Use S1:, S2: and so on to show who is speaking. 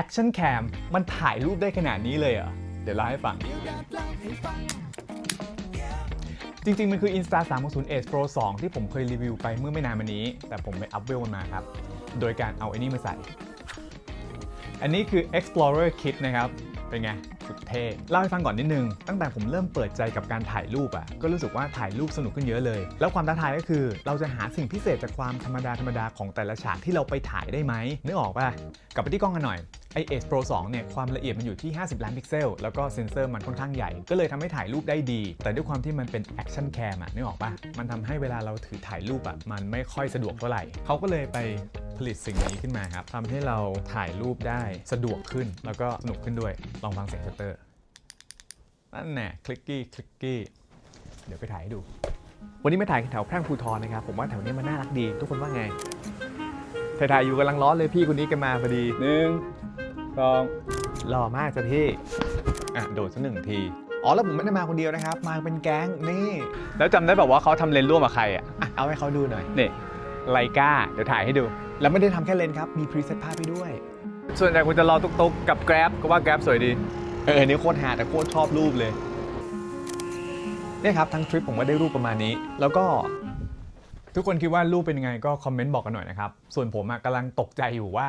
S1: Action Cam มันถ่ายรูปได้ขนาดนี้เลยเหรอ เดี๋ยวเล่าให้ฟัง จริง ๆ มันคือ Insta 360 Edge Pro 2 ที่ผมเคยรีวิวไปเมื่อไม่นานมานี้ แต่ผมไปอัพเวลมันมาครับ โดยการเอาไอ้นี่มาใส่ อันนี้คือ Explorer Kit นะครับ เป็นไง สุดเท่เล่าให้ฟังก่อนนิดนึง ตั้งแต่ผมเริ่มเปิดใจกับการถ่ายรูปอะ่ะ ก็รู้สึกว่าถ่ายรูปสนุกขึ้นเยอะเลย แล้วความท้าทายก็คือ เราจะหาสิ่งพิเศษจากความธรรมดาธรรมดาของแต่ละฉากที่เราไปถ่ายได้ไหมนึกออกป่ะกลับไปที่กล้องกันหน่อย ไอ Edge Pro 2เนี่ยความละเอียดมันอยู่ที่ 50 ล้านพิกเซล แล้วก็เซนเซอร์มันค่อนข้างใหญ่ ก็เลยทำให้ถ่ายรูปได้ดี แต่ด้วยความที่มันเป็น Action Cam อะนึกออกป่ะมันทำให้เวลาเราถือถ่ายรูปอะมันไม่ค่อยสะดวกเท่าไหร่เขาก็เลยไปผลิตสิ่งนี้ขึ้นมาครับทำให้เราถ่ายรูปได้สะดวกขึ้น แล้วก็สนุกขึ้นด้วยลองฟังเสียงชัตเตอร์นั่นแน่คลิกกี้คลิกกี้เดี๋ยวไปถ่ายให้ดู วันนี้มาถ่ายแถวแพร่งภูทรนะครับ ผมว่าแถวนี้มันน่ารักดี ทุกคนว่าไงถ่ายๆอยู่กำลังร้อนเลยพี่คนนี้กันมาพอดีหนึ่ง สองหล่อมากจ้ะพี่ อะ โดดสักหนึ่งที อ๋อ แล้วผมไม่ได้มาคนเดียวนะครับ มาเป็นแก๊งนี่แล้วจำได้แบบว่าเขาทำเลนส์ร่วมกับใครอะอะเอาให้เขาดูหน่อย นี่ไลกาเดี๋ยวถ่ายให้ดู แล้วไม่ได้ทำแค่เลนส์ครับ มีพรีเซตภาพไปด้วย ส่วนใหญ่คุณจะรอตุกๆกับ Grab ก็ว่า Grab สวยดี เออนี่โคตรหาแต่โคตรชอบรูปเลย เนี่ยครับ ทั้งทริปผมก็ได้รูปประมาณนี้ แล้วก็ ทุกคนคิดว่ารูปเป็นยังไงก็คอมเมนต์บอกกันหน่อยนะครับ ส่วนผมอะกำลังตกใจอยู่ว่า